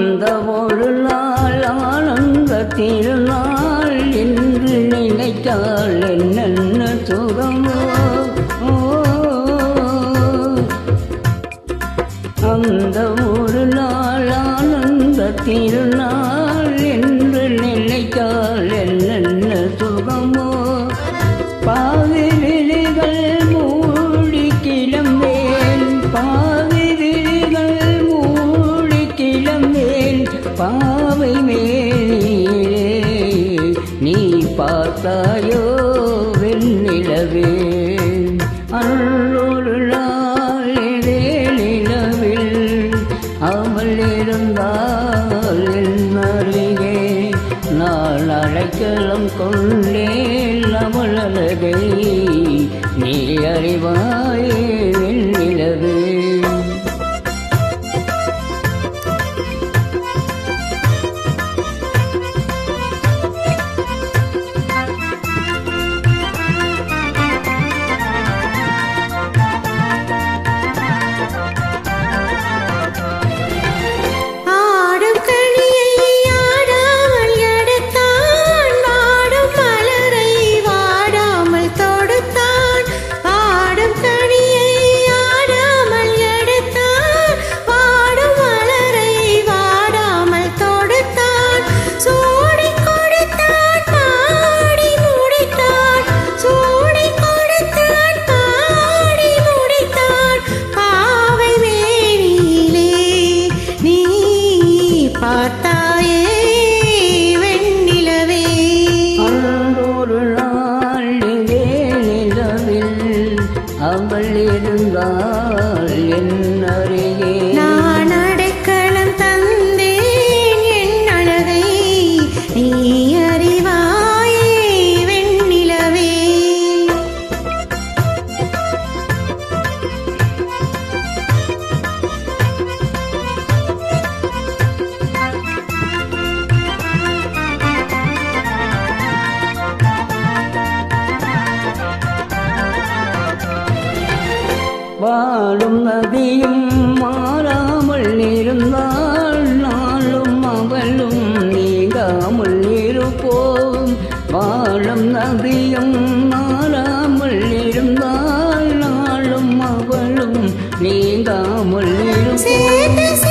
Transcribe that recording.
வந்த ஒரு நாள் ஆனந்த திருநாள் என்று நினைத்தால் என்னென்ன சுகமோ அந்த ஒரு நாள் ஆனந்த திருநாள் என்று நினைத்தால் என்னென்ன சுகமோ பாவை மேலே நீ பார்த்தாயோ வெண்ணிலவே? அருளொரு நாளிலே நிலவில் அவள் இருந்தால் என்னே நான் அடைக்கலம் கொண்டேன் அவள் அழகை நீ அறிவாயே? வாழும் நதியும் மாறாமல் இருந்தால் நாளும் அவளும் நீங்காமல் இருப்போம். வாழும் நதியும் மாறாமல் இருந்தால் நாளும் அவளும் நீங்காமல் இருப்போம்.